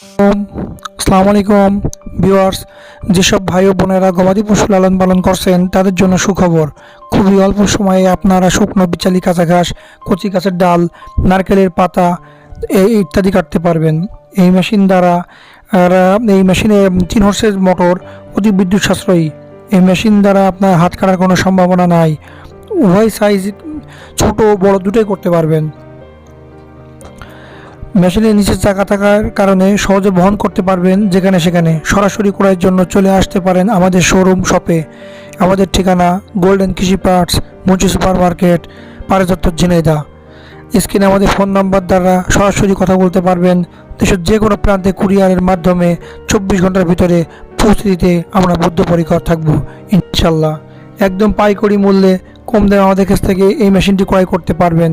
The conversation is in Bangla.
আসসালামু আলাইকুম ভিউয়ার্স। যেসব ভাই ও বোনেরা গবাদি পশু লালন পালন করছেন তাদের জন্য সুখবর। খুবই অল্প সময়ে আপনারা শুকনো বিচালি কাঁচা ঘাস কচি গাছের ডাল নারকেলের পাতা এই ইত্যাদি কাটতে পারবেন। এই মেশিন দ্বারা আর, এই মেশিনে তিন হর্সের মোটর অতি বিদ্যুৎ সাশ্রয়ী। এই মেশিন দ্বারা আপনার হাত কাটার কোনো সম্ভাবনা নাই। উভয় সাইজ ছোট বড় দুটোই করতে পারবেন। মেশিনের নিচে চাকা থাকার কারণে সহজে বহন করতে পারবেন যেখানে সেখানে। সরাসরি ক্রয়ের জন্য চলে আসতে পারেন আমাদের শোরুম শপে আমাদের ঠিকানা গোল্ডেন কৃষি পার্টস মুচি সুপার মার্কেট পারেচত্বর ঝিনাইদা স্ক্রিনে আমাদের ফোন নাম্বার দ্বারা সরাসরি কথা বলতে পারবেন। দেশের যে কোনো প্রান্তে কুরিয়ারের মাধ্যমে চব্বিশ ঘণ্টার ভিতরে পৌঁছে দিতে আমরা বদ্ধপরিকর থাকব ইনশাল্লাহ একদম পাইকড়ি মূল্যে কম দামে আমাদের কাছ থেকে এই মেশিনটি ক্রয় করতে পারবেন।